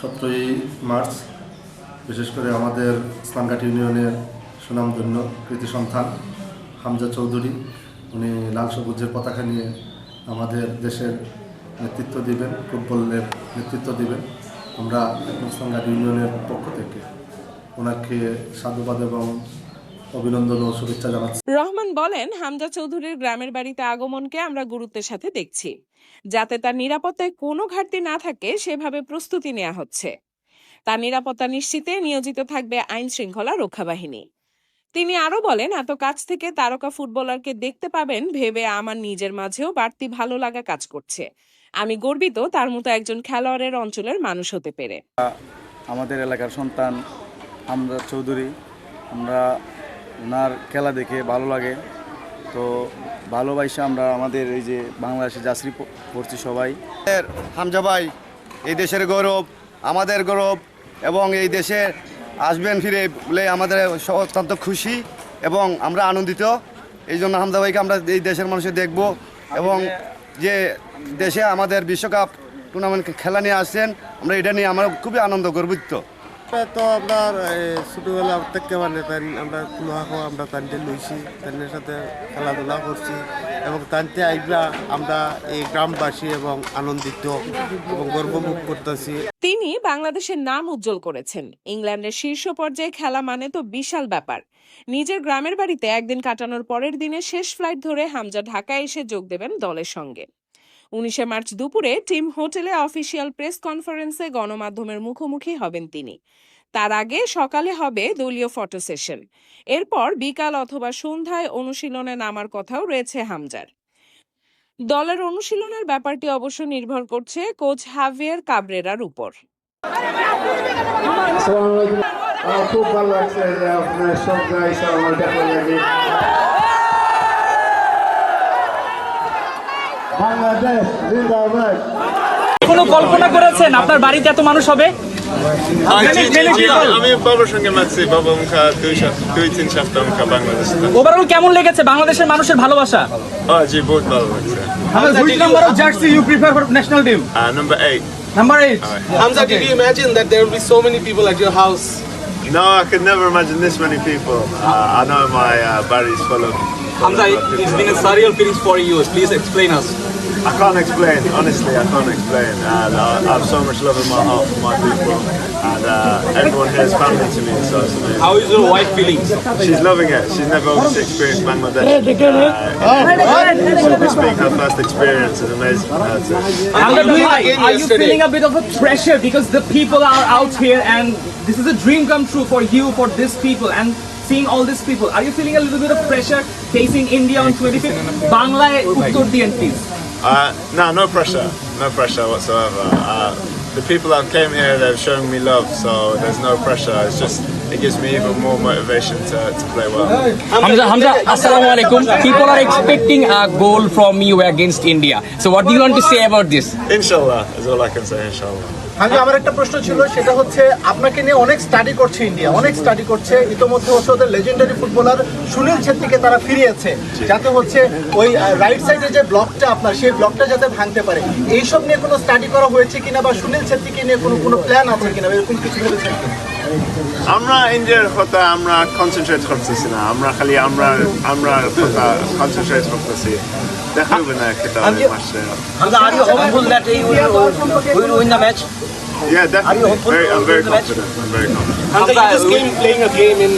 সতেরোই মার্চ, বিশেষ করে আমাদের ইসলামঘাট ইউনিয়নের সুনামধন্য কৃতি সন্তান হামজা চৌধুরী, উনি লাল সবুজের পতাকা নিয়ে আমাদের দেশের নেতৃত্ব দিবেন, ফুটবলের নেতৃত্ব দিবেন। আমরা ইসলামঘাট ইউনিয়নের পক্ষ থেকে ওনাকে সাধুবাদ এবং অভিনন্দন ও শুভেচ্ছা জানাচ্ছি। রহমান বলেন হামজা চৌধুরীর গ্রামের বাড়িতে আগমনকে আমরা গুরুত্বের সাথে দেখছি। যাতে তার নিরাপত্তায় কোনো ঘাটতি না থাকে সেভাবে প্রস্তুতি নেওয়া হচ্ছে। তার নিরাপত্তা নিশ্চিতে নিয়োজিত থাকবে আইন শৃঙ্খলা রক্ষা বাহিনী তিনি আরও বলেন এত কাছ থেকে তারকা ফুটবলারকে দেখতে পাবেন ভেবে আমার নিজের মাঝেও বাড়তি ভালো লাগা কাজ করছে। আমি গর্বিত তার মতো একজন খেলোয়াড়ের অঞ্চলের মানুষ হতে পেরে। আমাদের এলাকার সন্তান আমরা চৌধুরী। আমরা ওনার খেলা দেখে ভালো লাগে। তো ভালোবাসে আমরা আমাদের এই যে বাংলাদেশে যাত্রী পড়ছি সবাই। হামজা ভাই, এই দেশের গৌরব, আমাদের গৌরব এবং এই দেশে আসবেন ফিরে বলে আমাদের অত্যন্ত খুশি এবং আমরা আনন্দিত। এই জন্য হামজা ভাইকে আমরা এই দেশের মানুষের দেখব এবং যে দেশে আমাদের বিশ্বকাপ টুর্নামেন্ট খেলা নিয়ে আসছেন, আমরা এটা নিয়ে আমরা খুবই আনন্দ গর্বিত তো আমরা ছোটবেলা থেকে মানে তাই আমরা কুলাহ, আমরা তানতে লইছি তাদের সাথে খেলাধুলা করছি এবং তানতে আইবা আমরা এই গ্রামবাসী এবং আনন্দিত এবং গর্ববোধ করতেছি। তিনি বাংলাদেশের নাম উজ্জ্বল করেছেন। ইংল্যান্ডের শীর্ষ পর্যায়ে খেলা মানে তো বিশাল ব্যাপার। নিজের গ্রামের বাড়িতে একদিন কাটানোর পরের দিনে শেষ ফ্লাইট ধরে হামজা ঢাকায় এসে যোগ দেবেন দলের সঙ্গে। উনিশে মার্চ দুপুরে টিম হোটেলে অফিসিয়াল প্রেস কনফারেন্সে গণমাধ্যমের মুখোমুখি হবেন তিনি। তার আগে সকালে হবে দলীয় ফটো সেশন। এরপর বিকাল অথবা সন্ধ্যায় অনুশীলনে নামার কথাও রয়েছে হামজার। দলের অনুশীলনের ব্যাপারটি অবশ্য নির্ভর করছে কোচ হাভিয়ার কাবরেরার উপর। খুব ভালো লাগছে আপনার সব আমার দেখা লাগে বাংলাদেশ জিন্দাবাদ কোনো কল্পনা করেছেন আপনার বাড়িতে এত মানুষ হবে আমি বাবার সঙ্গে মারছি বাবা মুখা দুই দুই তিন সপ্তাহ মুখা বাংলাদেশ ওভারঅল কেমন লেগেছে বাংলাদেশের মানুষের ভালোবাসা জি বহুত ভালো লাগছে which number of jersey you prefer for national team number eight number 8 Hamza, did you imagine that there will be so many people at your house? No, I could never imagine this many people. Uh, I know my uh, body's full of. Hamza, it's been a surreal feeling for you. Please explain us. I can't explain, honestly, I can't explain. And uh, I have so much love in my heart for my people, and uh, everyone here is family to me, so it's amazing. How is your wife feeling? She's loving it. She's never obviously experienced Bangladesh. Uh, so we speak her first experience is amazing. How are you, are you feeling a bit of a pressure because the people are out here and this is a dream come true for you, for these people, and seeing all these people. Are you feeling a little bit of pressure facing India on 25th? Bangla, Uttar Diyan, please. Uh, no, no pressure, no pressure whatsoever. Uh, the people that came here, they've shown me love, so there's no pressure. It's just it gives me even more motivation to, to play well. Hamza, Hamza, assalamu alaikum. People are expecting a goal from you against India. So what do you want to say about this? Inshallah is all I can say. Inshallah. আমি আমার একটা প্রশ্ন ছিল সেটা হচ্ছে আপনাকে নিয়ে অনেক স্টাডি করছে ইন্ডিয়া অনেক স্টাডি করছে। ইতোমধ্যে হচ্ছে ওদের লেজেন্ডারি ফুটবলার সুনীল ছেত্রীকে তারা ফিরিয়েছে যাতে হচ্ছে ওই রাইট সাইডে যে ব্লকটা আপনার সেই ব্লকটা যাতে ভাঙতে পারে। এইসব নিয়ে কোনো স্টাডি করা হয়েছে কিনা বা সুনীল ছেত্রীকে নিয়ে কোনো কোনো প্ল্যান আছে কিনা এরকম কিছু ভেবেছেন কিনা? আমরা ইন্ডিয়ার কথা আমরা কনসেন্ট্রেট করতেছি না আমরা খালি আমরা আমরা কথা কনসেন্ট্রেট করতেছি দেখা হবে না কেটা মাসে Hamza, are you hopeful that you will, will win the match? Yeah, definitely. Very, I'm very confident. I'm very confident. Hamza, you just came playing a game in